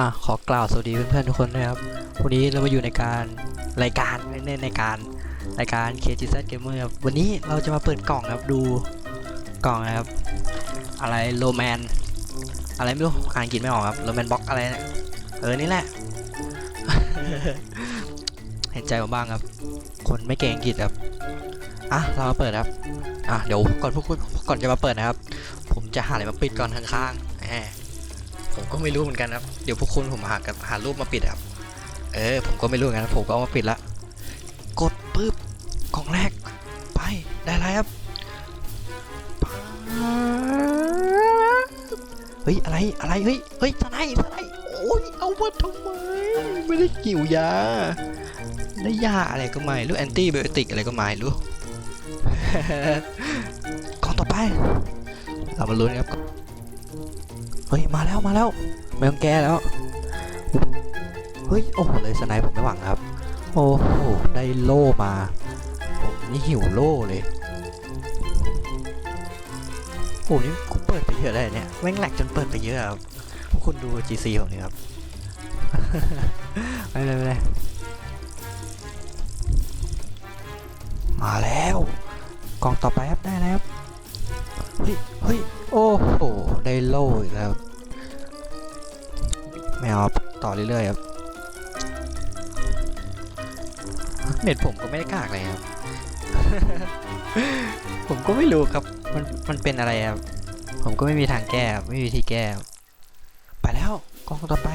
อะขอกล่าวสวัสดีเพื่อนๆทุกคนนะครับ วันนี้เรามาอยู่ในการรายการในในในการรายการ KGZ Gamer ครับวันนี้เราจะมาเปิดกล่องครับดูกล่องนะครับ อะไรโรแมนอะไรไม่รู้อ่านกฤษไม่ออกครับโรแมนบ็อกอะไรเนี่ยเออนี่แหละ เห็นใจผมบ้างครับ คนไม่เก่งอังกฤษครับอะเรามาเปิดครับอะเดี๋ยวก่อนพวกคุณก่อนจะมาเปิดนะครับ ผมจะหาอะไรมาปิดก่อนข้างๆแหม ผมก็ไม่รู้เหมือนกันครับ เดี๋ยวพวกคุณผมหากหารูปมาปิดครับ เออ ผมก็ไม่รู้เหมือนกันผมก็เอามาปิดละ กดปึ๊บกล่องแรก ไป ได้แล้วครับ เฮ้ย อะไร อะไร เฮ้ย เฮ้ยทนายทนายโอ้ย เอามาทำไม ไม่ได้กิ่วยาได้ยาอะไรก็ไม่รู้แอนตี้ไบโอติกอะไรก็ไม่รู้กล่องต่อไป เรามาลุ้นครับ เฮ้ยมาแล้วมาแล้วไม่ต้องแก้แล้วเฮ้ยโอ้โหเลยสไนป์ผมไม่หวังครับ โอ้โหได้โล่มาผมนี่หิวโล่เลยโอ้โหนี่กูเปิดไปเยอะเลยเนี่ยแม่งแหลกจนเปิดไปเยอะครับคุณดู GC ผมนี่ครับไปเลยไปเลยมาแล้วกล่องต่อไปครับได้แล้วเฮ้ยเฮ้ยโอ้โหได้โล่อีกแล้ว ไม่เอาต่อเรื่อยๆครับเน็ตผมก็ไม่ได้กากเลยครับ ผมก็ไม่รู้ครับ มันมันเป็นอะไรครับ ผมก็ไม่มีทางแก้ไม่มีวิธีแก้ ไปแล้วกองต่อไป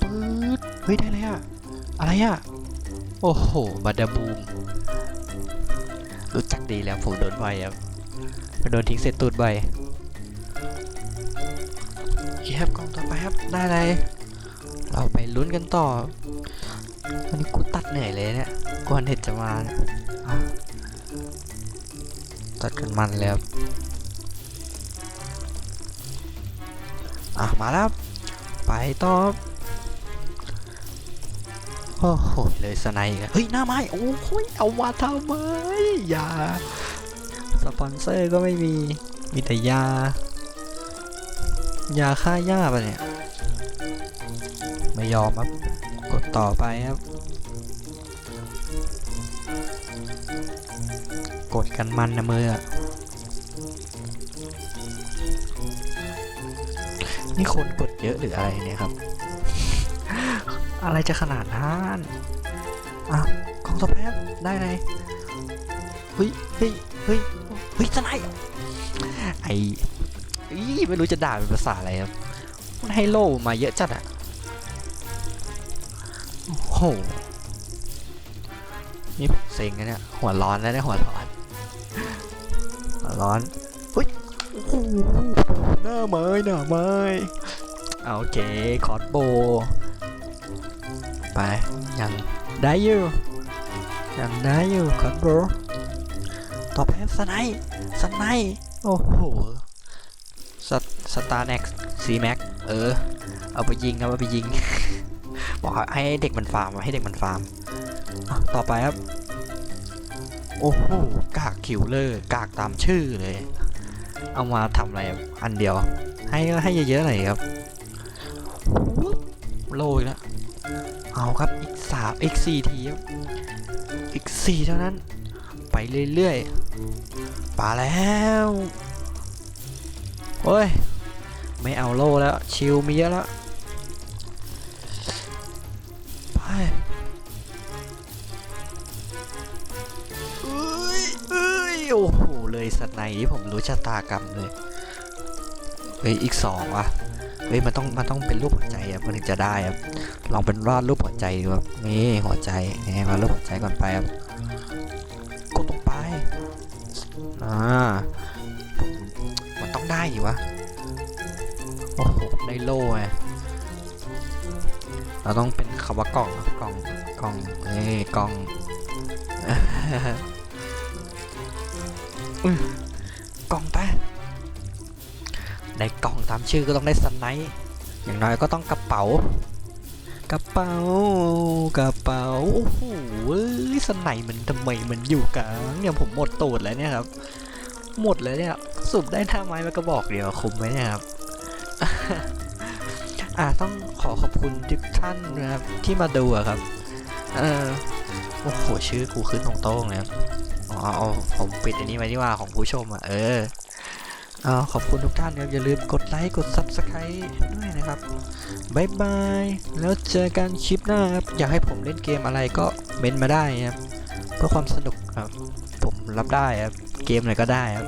ปื๊ดเฮ้ยได้เลยอะอะไรอะโอ้โหบัดดาบูม รู้จักดีแล้วผมโดนไวครับโดนทิ้งเสร็จตูดไว ครับกล่องต่อไปครับได้อะไรเราไปลุ้นกันต่อวันนี้กูตัดเหนื่อยเลยเนี่ยก่อนเห็ดจะมาตัดกันมันเลยครับอะมาแล้วไปต่อโอ้โหเลยสไนอีกเฮ้ยหน้าไม้โอ้โหเอามาทำไมอย่าสปอนเซอร์ก็ไม่มีมีแต่ยา ยาฆ่าหญ้าปะเนี่ย ไม่ยอมครับ กดต่อไปครับ กดกันมันนะมืออะนี่คนกดเยอะหรืออะไรเนี่ยครับ อะไรจะขนาดนั้นอะกล่องต่อไปครับได้เลยเฮ้ยเฮ้ยเฮ้ยเฮ้ยจะไหนไอ อีไม่รู้จะด่าเป็นภาษาอะไรครับมันให้โล่มาเยอะจัดอะโอ้โหนี่ผมเซ็งนะเนี่ยหัวร้อนแล้วเนี่ยหัวร้อนหัวร้อนเฮ้ยโอ้โหหน้าไม้หน้าไม้เอาโอเคคอร์สโบไปยังได้อยู่ยังได้อยู่คอร์สโบต่อไปสไนป์สไนป์โอ้โห สสตาร์แน็กซีแม็กเออ เอาไปยิงครับเอาไปยิง บอกให้เด็กมันฟาร์มให้เด็กมันฟาร์มต่อไปครับ โอ้โหกากคิวเลอร์กากตามชื่อเลย เอามาทำอะไรอันเดียว ให้ให้เยอะๆหน่อยครับโรยแล้วเอาครับอีกสามอีกสี่ทีครับอีกสี่เท่านั้น ไปเรื่อยๆป่าแล้ว โอ้ย ไม่เอาโล่แล้ว ชิลมีเยอะแล้ว ไปเอ้ยเอ้ยโอ้โห เลยสไนที่ผมรู้ชะตากรรมเลย เฮ้ย อีกสองว่ะ เฮ้ย มันต้อง มันต้องเป็นรูปหัวใจครับมันถึงจะได้ครับ ลองเป็นวาดรูปหัวใจดูครับนี่หัวใจนี่มารูปหัวใจก่อนไปครับกดตรงไป อ่า ได้อยู่วะ โอ้โห ได้โล่ไงเราต้องเป็นคำว่ากล่องอะกล่องกล่องเอ้ยกล่องกล่องไปได้กล่องตามชื่อก็ต้องได้สไนป์อย่างน้อยก็ต้องกระเป๋า กระเป๋ากระเป๋าโอ้โหสไนป์มันทำไมมันอยู่กลางเนี่ยผมหมดตูดแล้วเนี่ยครับ หมดเลยเนี่ยสุบได้ท่าไม้มากระบอกเดียวคุ้มไหมเนี่ยครับอ่าต้องขอขอบคุณทุกท่านนะครับที่มาดูอะครับ เออโอ้โหชื่อกูขึ้นตรงโต้งเลยครับอ๋อเอาผมปิดอันนี้ไว้ดีกว่าของผู้ชมอะเออเอาขอบคุณทุกท่านครับอย่าลืมกดไลค์กด subscribe ด้วยนะครับบายบายแล้วเจอกันคลิปหน้าครับอยากให้ผมเล่นเกมอะไรก็เมนมาได้ครับเพื่อความสนุกครับ รับได้ครับ เกมอะไรก็ได้ครับ